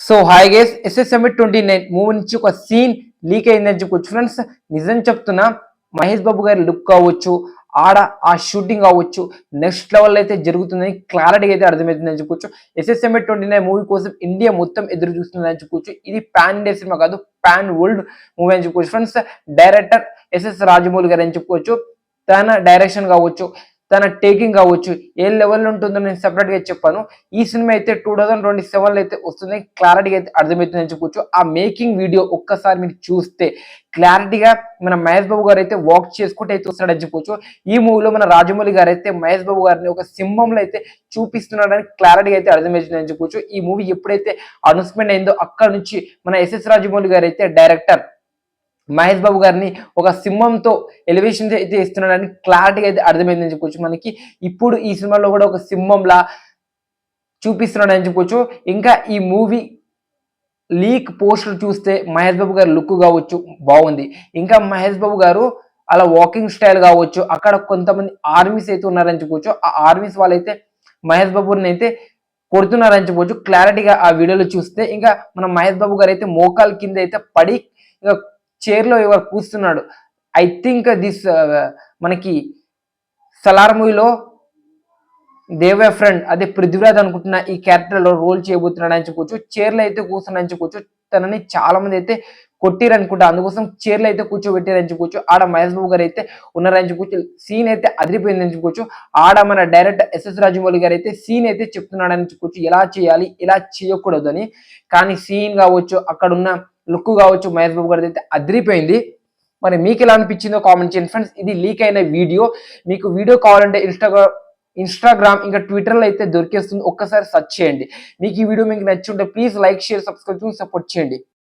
So hi guys SSMB twenty nine movie నుంచి ఒక scene leak అయిందని చెప్పుకోవచ్చు ఫ్రెండ్స్ నిజం చెప్తున్నా మహేష్ బాబు గారి లుక్ కావచ్చు ఆడ ఆ షూటింగ్ కావచ్చు నెక్స్ట్ లెవెల్ అయితే జరుగుతుందని క్లారిటీగా అయితే అర్థమవుతుందని చెప్పుకోవచ్చు ఎస్ఎస్ఎంఏ ట్వంటీ నైన్ మూవీ కోసం ఇండియా మొత్తం ఎదురు చూస్తుందని చెప్పుకోవచ్చు ఇది పాన్ ఇండియా సినిమా కాదు పాన్ వరల్డ్ మూవీ అని చెప్పుకోవచ్చు ఫ్రెండ్స్ డైరెక్టర్ ఎస్ఎస్ రాజమౌళి గారు అని చెప్పుకోవచ్చు తన డైరెక్షన్ కావచ్చు. తన టేకింగ్ కావచ్చు ఏ లెవెల్ ఉంటుందో నేను separate గా చెప్పాను. ఈ సినిమా అయితే టూ థౌసండ్ ట్వంటీ సెవెన్లో అయితే వస్తుంది. క్లారిటీగా అయితే అర్థమవుతుందని చెప్పొచ్చు. ఆ మేకింగ్ వీడియో ఒక్కసారి మీరు చూస్తే క్లారిటీగా మన మహేష్ బాబు గారు అయితే వాక్ చేసుకుంటూ అయితే వస్తాడని చెప్పొచ్చు. ఈ మూవీలో మన రాజమౌళి గారు అయితే మహేష్ బాబు గారిని ఒక సింహంలో అయితే చూపిస్తున్నాడని క్లారిటీగా అయితే అర్థమవుతుందని చెప్పొచ్చు. ఈ మూవీ ఎప్పుడైతే అనౌన్స్మెంట్ అయిందో అక్కడ నుంచి మన ఎస్ఎస్ రాజమౌళి గారు అయితే డైరెక్టర్ మహేష్ బాబు గారిని ఒక సింహంతో ఎలివేషన్ అయితే ఇస్తున్నాడని క్లారిటీగా అయితే అర్థమైందని చెప్పుకోవచ్చు మనకి. ఇప్పుడు ఈ సినిమాలో కూడా ఒక సింహంలా చూపిస్తున్నాడని చెప్పుకోవచ్చు. ఇంకా ఈ మూవీ లీక్ పోస్టర్ చూస్తే మహేష్ బాబు గారి లుక్ కావచ్చు బాగుంది. ఇంకా మహేష్ బాబు గారు అలా వాకింగ్ స్టైల్ కావచ్చు అక్కడ కొంతమంది ఆర్మీస్ అయితే ఉన్నారని చెప్పుకోవచ్చు. ఆ ఆర్మీస్ వాళ్ళైతే మహేష్ బాబుని అయితే కొడుతున్నారని చెప్పుకోవచ్చు. క్లారిటీగా ఆ వీడియోలో చూస్తే ఇంకా మన మహేష్ బాబు గారు అయితే మోకాల కింద అయితే పడి ఇంకా చైర్లో ఎవరు కూస్తున్నాడు ఐ థింక్ దిస్ uh, మనకి సలార్ మూవీలో దేవే ఫ్రెండ్ అదే పృథ్వీరాజ్ అనుకుంటున్న ఈ క్యారెక్టర్లో రోల్ చేయబోతున్నాడు అని చెప్పొచ్చు. చైర్లో అయితే కూర్చున్నాడని చెప్పొచ్చు. తనని చాలా మంది అయితే కొట్టిరు అనుకుంటా. అందుకోసం చైర్లో అయితే కూర్చోబెట్టారని చెప్పుకోవచ్చు ఆడ మహేష్ బాబు గారు అయితే ఉన్నారని చెప్పుకోవచ్చు సీన్ అయితే అదిరిపోయింది చెప్పుకోవచ్చు ఆడ మన డైరెక్టర్ ఎస్ఎస్ రాజమౌళి గారు అయితే సీన్ అయితే చెప్తున్నాడని చెప్పుకోవచ్చు ఎలా చేయాలి ఎలా చేయకూడదు అని. కానీ సీన్ కావచ్చు అక్కడ ఉన్న లుక్ కావచ్చు మహేష్ బాబు గారిది అయితే అదిరిపోయింది. మరి మీకు ఎలా అనిపించిందో కామెంట్ చేయండి ఫ్రెండ్స్ ఇది లీక్ అయిన వీడియో మీకు వీడియో కావాలంటే ఇన్స్టాగ్రామ్ ఇన్స్టాగ్రామ్ ఇంకా ట్విట్టర్లో అయితే దొరికేస్తుంది. ఒక్కసారి సెర్చ్ చేయండి. మీకు ఈ వీడియో మీకు నచ్చి ఉంటే please like share subscribe support చేయండి.